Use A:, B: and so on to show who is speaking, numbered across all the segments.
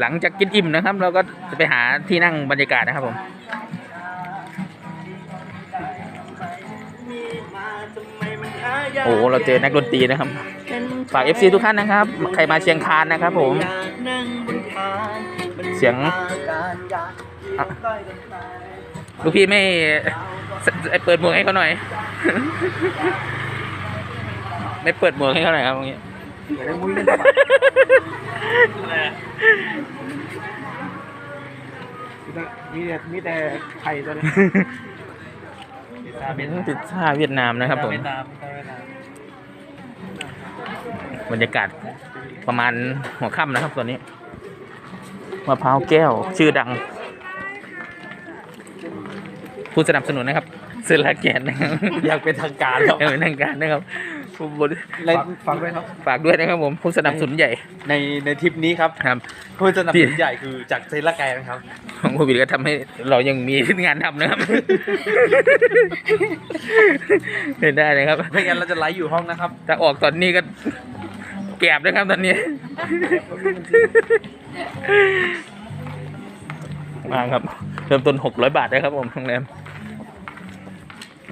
A: หลังจากกินอิ่มนะครับ เราก็จะไปหาที่นั่งบรรยากาศนะครับผมโอ้เราเจอนักดนตรีนะครับ ฝาก FC ทุกท่านนะครับ ใครมาเชียงคานนะครับผม เสียงลูกพี่ไม่เปิดหมวกให้เขาหน่อย ไม่เปิดหมวกให้เขาหน่อยครับตรงนี้
B: มีแต่มีแต่ไข่ตัวนี้
A: พิซซ่าเวียดนามนะครับผม
B: เวียดนามเวียดนาม
A: บรรยากาศประมาณหัวค่ำนะครับตอนนี้มะพร้าวแก้วชื่อดัง ผู้สนับสนุนนะครับเซอร์ลาแกนนะครับ
B: อยากเป็นทางการครับ
A: เออทางการนะครับผู้ บริ
B: และฟังด้วยครับ
A: ฝากด้วยนะครับผมผู้สนับสนุนใหญ่
B: ในในทริปนี้ครับ
A: ครับ
B: ผู้สนับสนุนใหญ่คือจากเซราแกนครับ
A: ของโควิดก็ทำให้เรายังมีงานทำนะครับเห็นได้เลยครับ
B: ไม่งั้นเราจะไลฟ์อยู่ห้องนะครับ
A: ถ้าออกตอนนี้ก็แกบนะครับตอนนี้มาครับ เริ่มต้นหกร้อยบาทนะครับผมโรงแรม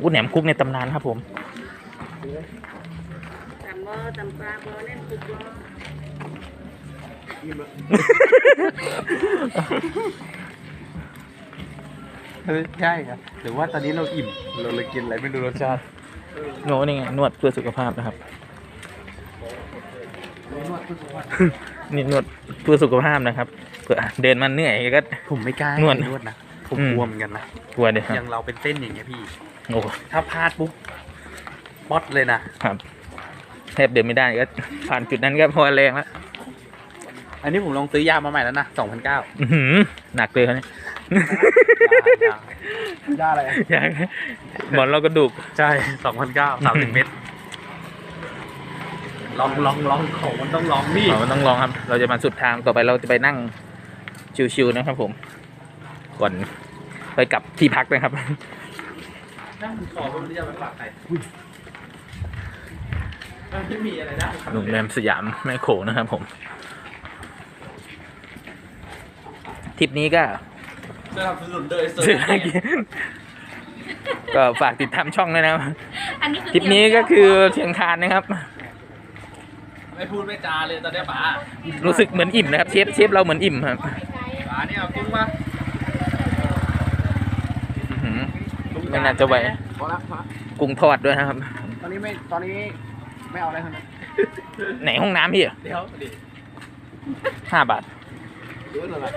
A: อู้แหนมคุกในตำนานครับผม
C: ตำบ่ตำปลาบ่เล่นปุกบ่
B: ใช่ครับหรือว่าตอนนี้เราอิ่ม เราเลยกินอะไรไม่รู้รสชาติ
A: โน้นี่ไงนวดเพื่อสุขภาพนะครับ นี่นวดเพื่อสุขภาพนะครับเผื่อเดินมาเหนื่อยก็
B: ผมไม่กล้าน
A: วด
B: นวดนะผม
A: อืม
B: กลัวเหมือนกันนะ
A: กลัวเดี๋ยวครั
B: อบย่างเราเป็นเส้นอย่างเงี้ยพี่
A: โอ้
B: ถ้าพลาดปุ๊บป๊อตเลยนะ
A: ครับ แทบเดินไม่ได้ก็ผ่านจุดนั้นก็พอแรงแล้ว
B: อันนี้ผมลองซื้อยามาใหม่แล้วนะสองพันเก้า
A: อื้อหือหนักเลยครับเนี่ย
B: ยาอะไร
A: อยากหมอนเรากระดูก
B: ใช่สองพันเก้าสามสิบเมตรลองลองลองของมันต้องลองพี่
A: อ๋อมันต้องลองครับ เราจะมาสุดทางต่อไปเราจะไปนั่งชิวๆนะครับผม ก่อนไปกลับที่พักนะครับ
B: นั่งขอผมจะไปฝากใครมัน ไม่มีอะไรนะ
A: โรงแรมสยามแม่โขงนะครับผม ทริปนี้ก็
B: สนับสนุนโดยเซอ
A: ซื้อ
B: ร์
A: อะไรกินก็ฝากติดตามช่องด้วยนะครับ
C: อันนี้คือ
A: ทริปนี้ก็คือเชียงคานนะครับ
B: ไม่พูดไม่จาเลยตอนเนี้ยป๋า
A: รู้สึกเหมือนอิ่มนะครับ เชฟเชฟเราเหมือนอิ่มครับ
B: ป๋าเนี่ยเอากุ้งมา
A: อื้อหือไม่น่าจะไหว
B: พอละพอละ
A: กุ้งทอดด้วยนะครับ
B: ตอนนี้ไม่ ตอนนี้ ไม่เอาอะไรทั้งนั้น
A: ไหนห้องน้ำพี่
B: เดี๋ยวดิ
A: ห้าบาท
B: รู้แล้วล่ะ